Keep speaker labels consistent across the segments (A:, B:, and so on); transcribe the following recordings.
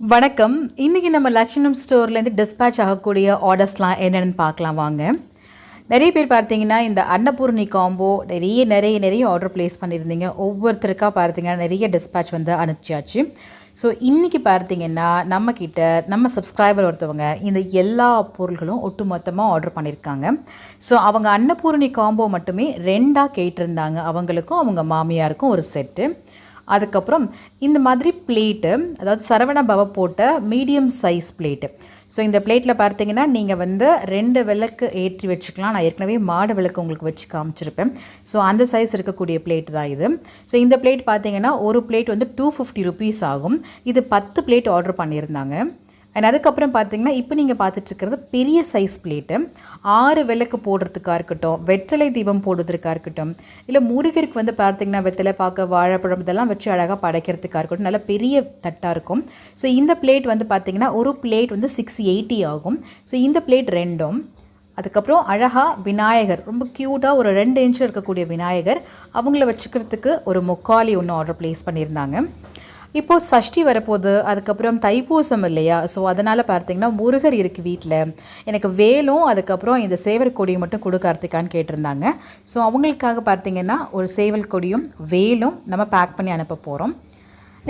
A: வணக்கம். இன்றைக்கி நம்ம லக்ஷணம் ஸ்டோர்லேருந்து டிஸ்பேச் ஆகக்கூடிய ஆர்டர்ஸ்லாம் என்னென்னு பார்க்கலாம் வாங்க. நிறைய பேர் பார்த்தீங்கன்னா இந்த அன்னபூர்ணி காம்போ நிறைய நிறைய நிறைய ஆர்டர் ப்ளேஸ் பண்ணியிருந்தீங்க. ஒவ்வொருத்தருக்காக பார்த்தீங்கன்னா நிறைய டிஸ்பேச் வந்து அனுப்பிச்சாச்சு. ஸோ இன்றைக்கி பார்த்தீங்கன்னா நம்மக்கிட்ட நம்ம சப்ஸ்கிரைபர் ஒருத்தவங்க இந்த எல்லா பொருள்களும் ஒட்டுமொத்தமாக ஆர்டர் பண்ணியிருக்காங்க. ஸோ அவங்க அன்னபூர்ணி காம்போ மட்டுமே ரெண்டாக கேட்டிருந்தாங்க. அவங்களுக்கும் அவங்க மாமியாருக்கும் ஒரு செட்டு அதுக்கப்புறம் இந்த மாதிரி பிளேட்டு அதாவது சரவண பவ போட்ட மீடியம் சைஸ் பிளேட்டு ஸோ இந்த பிளேட்டில் பார்த்தீங்கன்னா நீங்கள் வந்து ரெண்டு விளக்கு ஏற்றி வச்சுக்கலாம். நான் ஏற்கனவே மாடு விளக்கு உங்களுக்கு வச்சு காமிச்சிருப்பேன். ஸோ அந்த சைஸ் இருக்கக்கூடிய பிளேட் தான் இது. ஸோ இந்த பிளேட் பார்த்தீங்கன்னா ஒரு பிளேட் வந்து டூ ஃபிஃப்டி ருபீஸ் ஆகும். இது பத்து பிளேட் ஆர்டர் பண்ணியிருந்தாங்க. அண்ட் அதுக்கப்புறம் பார்த்தீங்கன்னா இப்போ நீங்கள் பார்த்துட்ருக்கிறது பெரிய சைஸ் பிளேட்டு ஆறு விளக்கு போடுறதுக்காக இருக்கட்டும் வெற்றிலை தீபம் போடுறதுக்காக இருக்கட்டும் இல்லை முருகருக்கு வந்து பார்த்தீங்கன்னா வெத்தலை பார்க்க வாழைப்பழம் இதெல்லாம் வச்சு அழகாக படைக்கிறதுக்காக இருக்கட்டும் நல்ல பெரிய தட்டாக இருக்கும். ஸோ இந்த பிளேட் வந்து பார்த்திங்கன்னா ஒரு பிளேட் வந்து சிக்ஸ் எயிட்டி ஆகும். ஸோ இந்த பிளேட் ரெண்டும் அதுக்கப்புறம் அழகாக விநாயகர் ரொம்ப க்யூட்டாக ஒரு ரெண்டு இன்ச்சில் இருக்கக்கூடிய விநாயகர் அவங்கள வச்சுக்கிறதுக்கு ஒரு முக்காலி ஒன்று ஆர்டர் ப்ளேஸ் பண்ணியிருந்தாங்க. இப்போது சஷ்டி வரப்போகுது அதுக்கப்புறம் தைப்பூசம் இல்லையா? ஸோ அதனால் பார்த்தீங்கன்னா முருகர் இருக்குது வீட்டில் எனக்கு வேலும் அதுக்கப்புறம் இந்த சேவல் கொடியும் மட்டும் கொடு கார்த்திகான்னு கேட்டிருந்தாங்க. ஸோ அவங்களுக்காக பார்த்தீங்கன்னா ஒரு சேவல் கொடியும் வேலும் நம்ம பேக் பண்ணி அனுப்ப போகிறோம்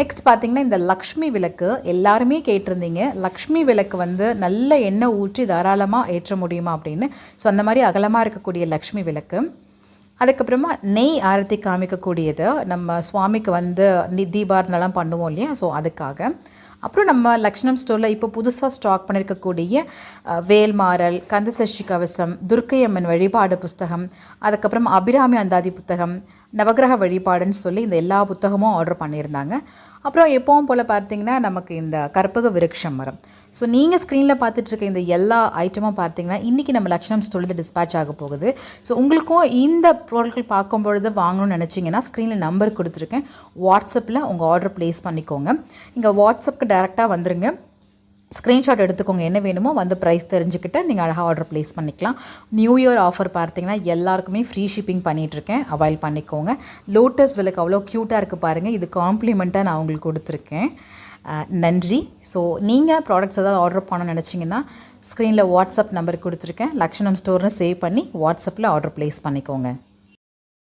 A: நெக்ஸ்ட் பார்த்திங்கன்னா இந்த லக்ஷ்மி விளக்கு. எல்லாருமே கேட்டிருந்தீங்க. லக்ஷ்மி விளக்கு வந்து நல்ல எண்ணெய் ஊற்றி தாராளமாக ஏற்ற முடியுமா அப்படின்னு? ஸோ அந்த மாதிரி அகலமாக இருக்கக்கூடிய லக்ஷ்மி விளக்கு. அதுக்கப்புறமா நெய் ஆரத்தி காமிக்கக்கூடியது. நம்ம சுவாமிக்கு வந்து நி- பண்ணுவோம் இல்லையா? ஸோ அதுக்காக. அப்புறம் நம்ம லக்ஷ்மணம் ஸ்டோரில் இப்போ புதுசாக ஸ்டாக் பண்ணியிருக்கக்கூடிய வேல்மாறல் கந்தசஷ்டி கவசம் துர்க்கை அம்மன் வழிபாடு புஸ்தகம் அதுக்கப்புறம் அபிராமி அந்தாதி புத்தகம் நவகிரக வழிபாடுன்னு சொல்லி இந்த எல்லா புத்தகமும் ஆர்டர் பண்ணியிருந்தாங்க. அப்புறம் எப்பவும் போல் பார்த்தீங்கன்னா நமக்கு இந்த கற்பக விருட்சம் மரம். ஸோ நீங்கள் ஸ்க்ரீனில் பார்த்துட்ருக்க இந்த எல்லா ஐட்டமும் பார்த்தீங்கன்னா இன்றைக்கி நம்ம லக்ஷணம் தொழுது டிஸ்பேச் ஆக போகுது. ஸோ உங்களுக்கும் இந்த பொருட்கள் பார்க்கும் பொழுது வாங்கணும்னு நினச்சிங்கன்னா ஸ்க்ரீனில் நம்பர் கொடுத்துருக்கேன். வாட்ஸ்அப்பில் உங்கள் ஆர்டர் ப்ளேஸ் பண்ணிக்கோங்க. இங்கே வாட்ஸ்அப்புக்கு டேரெக்டாக வந்துருங்க. ஸ்க்ரீன்ஷாட் எடுத்துக்கோங்க. என்ன வேணுமோ வந்து ப்ரைஸ் தெரிஞ்சுக்கிட்டு நீங்கள் அழகாக ஆர்டர் ப்ளேஸ் பண்ணிக்கலாம். நியூ இயர் ஆஃபர் பார்த்தீங்கன்னா எல்லாருக்குமே ஃப்ரீ ஷிப்பிங் பண்ணிகிட்ருக்கேன் அவைல் பண்ணிக்கோங்க. லோட்டஸ் விலக்கு அவ்வளோ க்யூட்டாக இருக்குது பாருங்கள் இது காம்ப்ளிமெண்ட்டாக நான் உங்களுக்கு கொடுத்துருக்கேன். நன்றி. ஸோ நீங்கள் ப்ராடக்ட்ஸ் ஏதாவது ஆர்டர் பண்ணணும் நினச்சிங்கன்னா ஸ்க்ரீனில் வாட்ஸ்அப் நம்பர் கொடுத்துருக்கேன். லக்ஷணம் ஸ்டோர்னு சேவ் பண்ணி வாட்ஸ்அப்பில் ஆர்டர் ப்ளேஸ் பண்ணிக்கோங்க.